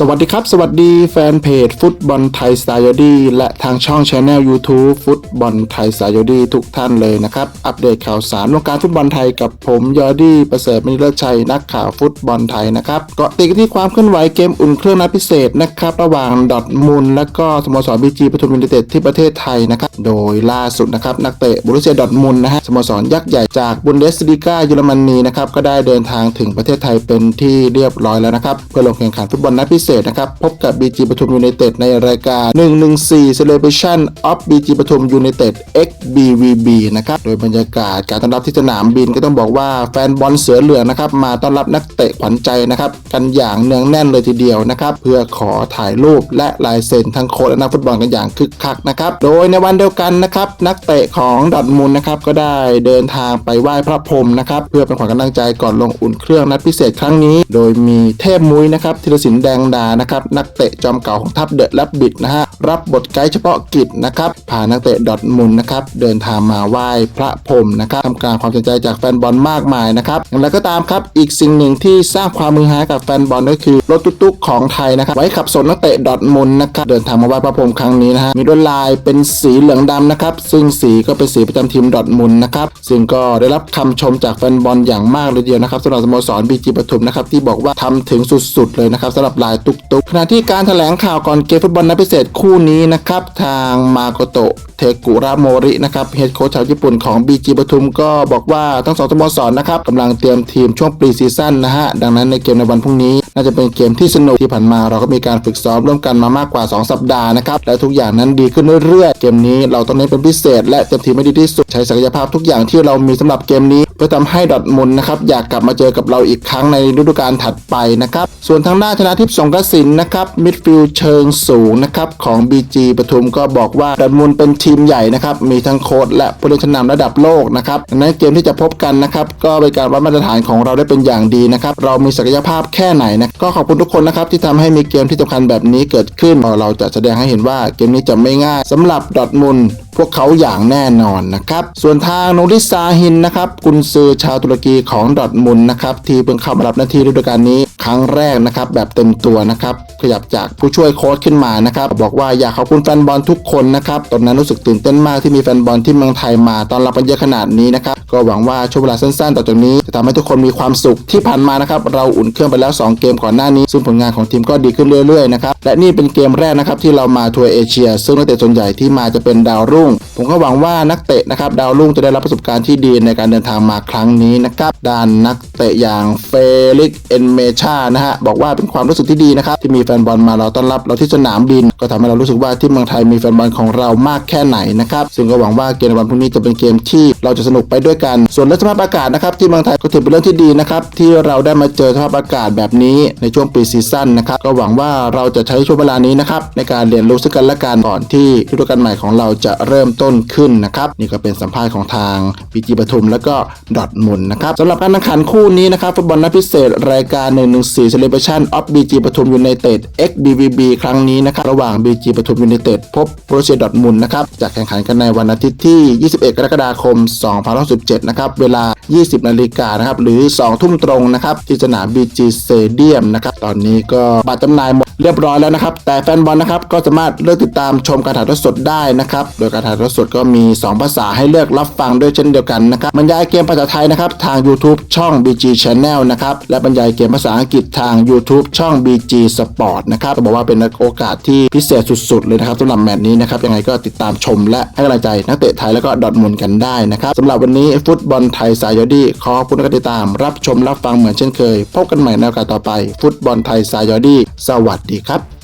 สวัสดีครับ สวัสดีแฟนเพจฟุตบอลไทยสไตล์ยอดีและทางช่องช anel YouTube ฟุตบอลไทยสไตล์ยอดีทุกท่านเลยนะครับ อัปเดตข่าวสารวงการฟุตบอลไทยกับผมยอดีประเสริฐมณีเลิศชัยนักข่าวฟุตบอลไทยนะครับเกาะติดที่ความเคลื่อนไหวเกมอุ่นเครื่องนัดพิเศษนะครับ ระหว่างดอทมุลและก็สโมสรบีจีปทุมยูไนเต็ดที่ประเทศไทยนะครับโดยล่าสุดนะครับนักเตะบรูเซียดอทมุลนะฮะสโมสรยักษ์ใหญ่จากบุนเดสลีกาเยอรมนีนะครับก็ได้เดินทางถึงประเทศไทยเป็นที่เรียบร้อยแล้วนะครับเพื่อลงแข่งขันฟุตบอลนัดพิเศษนะครับ พบกับ BG ปทุมยูไนเต็ดในรายการ 114 Celebration of BG ปทุมยูไนเต็ด X BVB นะครับ โดยบรรยากาศการต้อนรับที่สนามบินก็ต้องบอกว่าแฟนบอลเสือเหลืองนะครับ มาต้อนรับนักเตะขวัญใจนะครับ กันอย่างเนืองแน่นเลยทีเดียวนะครับ เพื่อขอถ่ายรูปและลายเซ็นทั้งโค้ชและนักฟุตบอลกันอย่างคึกคักนะครับ โดยในวันเดียวกันนะครับนักเตะของดอทมุลนะครับก็ได้เดินทางไปไหว้พระพรหมนะครับเพื่อเป็นขวัญกำลังใจก่อนลงอุ่นเครื่องนัดพิเศษครั้งนี้ โดยมีเทพมุ้ยนะครับธีรศิลป์แดงดานะครับนักเตะจอมเก่าของทัพเดอะแลบบิดนะฮะรับบทไกด์เฉพาะกิจนะครับพานักเตะดอทมุลนะครับเดินทางมาไหว้พระพรมนะครับทำกลารความสนใจจากแฟนบอลมากมายนะครับอย่างไรก็ตามครับอีกสิ่งหนึ่งที่สร้างความมือฮากับแฟนบอลก็คือรถตุ๊กๆของไทยนะครับไว้ขับส่งนักเตะดอทมุลนะครับเดินทางมาไหว้พระพรมครั้งนี้นะฮะมีลวดลายเป็นสีเหลืองดำนะครับซึ่งสีก็เป็นสีประจำทีมดอทมุลนะครับซึ่งก็ได้รับคำชมจากแฟนบอลอย่างมากเลยเดียวนะครับสำหรับสโมสรบีจีปทุมนะครับที่บอกว่าทำถึงสุดๆเลยนะครับสำหรับลายตุ๊กขณะที่การแถลงข่าวก่อนเกมฟุตบอลนัดพิเศษคู่นี้นะครับ ทางมาโกโตะเทกุระโมรินะครับเฮดโค้ชชาวญี่ปุ่นของ BG ปทุมก็บอกว่าทั้งสองสโมสรนะครับกำลังเตรียมทีมช่วงปรีซีซั่นนะฮะ ดังนั้นในเกมในวันพรุ่งนี้ น่าจะเป็นเกมที่สนุกที่ผ่านมาเราก็มีการฝึกซ้อมร่วมกันมามากกว่า 2 สัปดาห์นะครับและทุกอย่างนั้นดีขึ้นเรื่อยๆ เกมนี้เราต้องเน้นเป็นพิเศษ และเต็มทีมให้ดีที่สุดใช้ศักยภาพทุกอย่างที่เรามีสำหรับเกมนี้ เพื่อทำให้ดอทมุลนะครับอยากกลับมาเจอกับเราอีกครั้งในฤดูกาลถัดไปนะครับ ส่วนทางด้านชนะทิพย์สงกระสินนะครับมิดฟิลด์เชิงสูงนะครับของ BG ปทุมก็บอกว่าดอทมุลเป็นทีมใหญ่นะครับมีทั้งโค้ชและผู้เล่นชั้นนำระดับโลกนะครับดังนั้นเกมที่จะพบกันนะครับก็เป็นการวัดมาตรฐานของเราได้เป็นอย่างดีนะครับเรามีศักยภาพแค่ไหนนะก็ขอบคุณทุกคนนะครับที่ทำให้มีเกมที่สำคัญแบบนี้เกิดขึ้นเราจะแสดงให้เห็นว่าเกมนี้จะไม่ง่ายสำหรับดอทมุล พวกเขาอย่างแน่นอนนะครับ ส่วนทางโนริซาฮินนะครับกุนซือชาวตุรกีของดอทมุลนะครับที่เพิ่งเข้ามารับหน้าที่ฤดูกาลนี้ รั้งแรกนะครับแบบเต็มตัวนะครับขยับจากผู้ช่วยโค้ชขึ้นมานะครับบอกว่าอยากขอบคุณแฟนบอลทุกคนนะครับตอนนั้นรู้สึกตื่นเต้นมากที่มีแฟนบอลที่เมืองไทยมาตอนรับกันเยอะขนาดนี้นะครับก็หวังว่าช่วงเวลาสั้นๆ ต่อจากนี้จะทำให้ทุกคนมีความสุขที่ผ่านมานะครับเราอุ่นเครื่องไปแล้ว 2 เกมก่อนหน้านี้ ซึ่งผลงานของทีมก็ดีขึ้นเรื่อยๆนะครับและนี่เป็นเกมแรกนะครับที่เรามาทัวร์เอเชีย ซึ่งนักเตะส่วนใหญ่ที่มาจะเป็นดาวรุ่ง ผมก็หวังว่านักเตะนะครับดาวรุ่งจะได้รับประสบการณ์ที่ดีในการเดินทางมาครั้งนี้นะครับด้านนักเตะอย่างเฟลิกเอนเมชานะฮะบอกว่าเป็นความรู้สึกที่ดีนะครับที่มีแฟนบอลมาเราต้อนรับเราที่สนามบิน ก็ทำให้เรารู้สึกว่าที่เมืองไทยมีแฟนบอลของเรามากแค่ไหนนะครับซึ่งก็หวังว่าเกมวันพรุ่งนี้จะเป็นเกมที่เราจะสนุกไปด้วยกัน ส่วนเรื่องสภาพอากาศนะครับที่เมืองไทยก็ถือเป็นเรื่องที่ดีนะครับที่เราได้มาเจอสภาพอากาศแบบนี้ในช่วงปีซีซั่นนะครับก็หวังว่าเราจะใช้ช่วงเวลานี้นะครับในการเรียนรู้ซึ่งกันและกันก่อนที่ฤดูกาลใหม่ของเราจะเริ่มต้นขึ้นนะครับนี่ก็เป็นสัมภาษณ์ของทางปีจีปทุม แล้วก็ดอทมุลนะครับสำหรับการแข่งขันคู่นี้นะครับฟุตบอลนัดพิเศษรายการ4 Celebration of BG ปทุมยูไนเต็ด X BVB ครั้งนี้นะครับระหว่าง BG ปทุมยูไนเต็ดพบโปรเซียดอทมุลนะครับจะแข่งขันกันในวันอาทิตย์ที่ 21 กรกฎาคม 2017 นะครับเวลา 20 นาฬิกานะครับหรือ 2 ทุ่มตรงนะครับที่สนาม BG Stadium นะครับตอนนี้ก็บัตรจำหน่ายหมดเรียบร้อยแล้วนะครับ แต่แฟนบอลนะครับก็สามารถเลือกติดตามชมการถ่ายทอดสดได้นะครับ โดยการถ่ายทอดสดก็มี 2 ภาษาให้เลือกรับฟังด้วยเช่นเดียวกันนะครับบรรยายเกมภาษาไทยนะครับทาง YouTube ช่อง BG Channel นะครับและบรรยายเกมภาษาอังกิจทาง YouTube ช่อง BG Sport นะครับต้องบอกว่าเป็นโอกาสที่พิเศษสุด ๆ เลยนะครับสำหรับแมตช์นี้นะครับยังไงก็ติดตามชมและให้กำลังใจนักเตะไทยแล้วก็ดอทมุลกันได้นะครับสำหรับวันนี้ฟุตบอลไทยสายยอดีขอขอคุณที่ติดตาม รับชมรับฟังเหมือนเช่นเคย พบกันใหม่ในโอกาสต่อไป ฟุตบอลไทยสายยอดีสวัสดีครับ